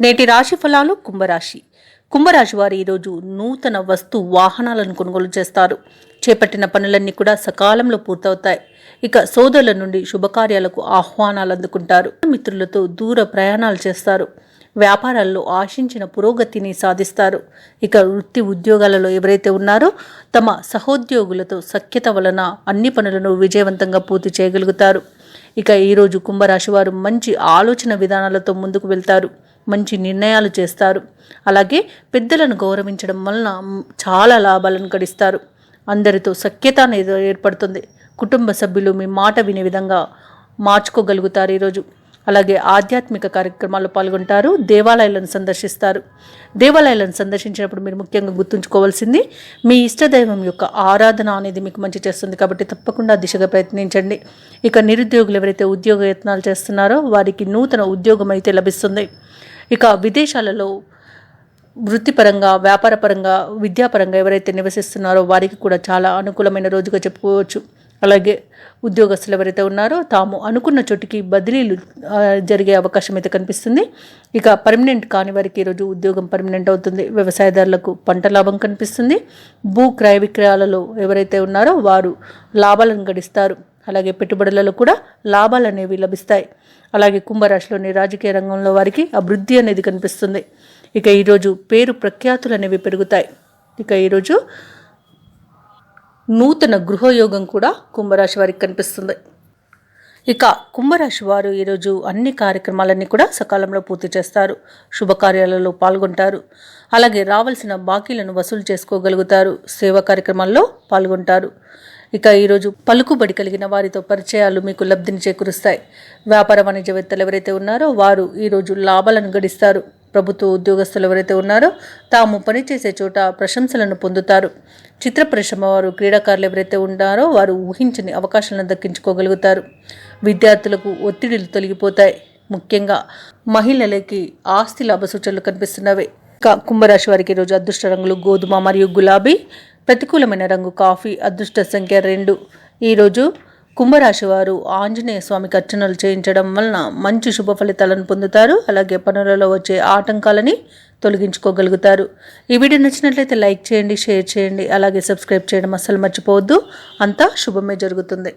నేటి రాశి ఫలాలు కుంభరాశి. కుంభరాశి వారు ఈరోజు నూతన వస్తు వాహనాలను కొనుగోలు చేస్తారు. చేపట్టిన పనులన్నీ కూడా సకాలంలో పూర్తవుతాయి. ఇక సోదరుల నుండి శుభకార్యాలకు ఆహ్వానాలు అందుకుంటారు. మిత్రులతో దూర ప్రయాణాలు చేస్తారు. వ్యాపారాల్లో ఆశించిన పురోగతిని సాధిస్తారు. ఇక వృత్తి ఉద్యోగాలలో ఎవరైతే ఉన్నారో తమ సహోద్యోగులతో సఖ్యత వలన అన్ని పనులను విజయవంతంగా పూర్తి చేయగలుగుతారు. ఇక ఈరోజు కుంభరాశి వారు మంచి ఆలోచన విధానాలతో ముందుకు వెళ్తారు. మంచి నిర్ణయాలు చేస్తారు. అలాగే పెద్దలను గౌరవించడం వలన చాలా లాభాలను గడిస్తారు. అందరితో సఖ్యత అనేది ఏర్పడుతుంది. కుటుంబ సభ్యులు మీ మాట వినే విధంగా మార్చుకోగలుగుతారు ఈరోజు. అలాగే ఆధ్యాత్మిక కార్యక్రమాల్లో పాల్గొంటారు దేవాలయాలను సందర్శిస్తారు. దేవాలయాలను సందర్శించినప్పుడు మీరు ముఖ్యంగా గుర్తుంచుకోవాల్సింది మీ ఇష్టదైవం యొక్క ఆరాధన అనేది మీకు మంచి చేస్తుంది కాబట్టి తప్పకుండా దిశగా ప్రయత్నించండి. ఇక నిరుద్యోగులు ఎవరైతే ఉద్యోగ యత్నాలు చేస్తున్నారో వారికి నూతన ఉద్యోగం అయితే లభిస్తుంది. ఇక విదేశాలలో వృత్తిపరంగా వ్యాపారపరంగా విద్యాపరంగా ఎవరైతే నివసిస్తున్నారో వారికి కూడా చాలా అనుకూలమైన రోజుగా చెప్పుకోవచ్చు. అలాగే ఉద్యోగస్తులు ఎవరైతే ఉన్నారో తాము అనుకున్న చోటికి బదిలీలు జరిగే అవకాశం అయితే కనిపిస్తుంది. ఇక పర్మనెంట్ కాని వారికి ఈరోజు ఉద్యోగం పర్మనెంట్ అవుతుంది. వ్యవసాయదారులకు పంట లాభం కనిపిస్తుంది. భూ క్రయ విక్రయాలలో ఎవరైతే ఉన్నారో వారు లాభాలను గడిస్తారు. అలాగే పెట్టుబడులలో కూడా లాభాలు అనేవి లభిస్తాయి. అలాగే కుంభరాశిలోని రాజకీయ రంగంలో వారికి అభివృద్ధి అనేది కనిపిస్తుంది. ఇక ఈరోజు పేరు ప్రఖ్యాతులు అనేవి పెరుగుతాయి. ఇక ఈరోజు నూతన గృహయోగం కూడా కుంభరాశి వారికి కనిపిస్తుంది. ఇక కుంభరాశి వారు ఈరోజు అన్ని కార్యక్రమాలన్నీ కూడా సకాలంలో పూర్తి చేస్తారు. శుభకార్యాలలో పాల్గొంటారు. అలాగే రావాల్సిన బాకీలను వసూలు చేసుకోగలుగుతారు. సేవా కార్యక్రమాల్లో పాల్గొంటారు. ఇక ఈరోజు పలుకుబడి కలిగిన వారితో పరిచయాలు మీకు లబ్ధిని చేకూరుస్తాయి. వ్యాపార వాణిజ్యవేత్తలు ఎవరైతే ఉన్నారో వారు ఈరోజు లాభాలను గడిస్తారు. ప్రభుత్వ ఉద్యోగస్తులు ఎవరైతే ఉన్నారో తాము పనిచేసే చోట ప్రశంసలను పొందుతారు. చిత్ర పరిశ్రమ వారు క్రీడాకారులు ఎవరైతే ఉన్నారో వారు ఊహించని అవకాశాలను దక్కించుకోగలుగుతారు. విద్యార్థులకు ఒత్తిడిలు తొలగిపోతాయి. ముఖ్యంగా మహిళలకి ఆస్తి లాభ సూచనలు కనిపిస్తున్నవి. కుంభరాశి వారికి ఈరోజు అదృష్ట రంగులు గోధుమ మరియు గులాబీ ప్రతికూలమైన రంగు కాఫీ అదృష్ట సంఖ్య రెండు. ఈరోజు కుంభరాశి వారు ఆంజనేయ స్వామికి అర్చనలు చేయించడం వలన మంచి శుభ ఫలితాలను పొందుతారు. అలాగే పనులలో వచ్చే ఆటంకాలని తొలగించుకోగలుగుతారు. ఈ వీడియో నచ్చినట్లయితే లైక్ చేయండి షేర్ చేయండి అలాగే సబ్స్క్రైబ్ చేయడం అస్సలు మర్చిపోవద్దు. అంతా శుభమే జరుగుతుంది.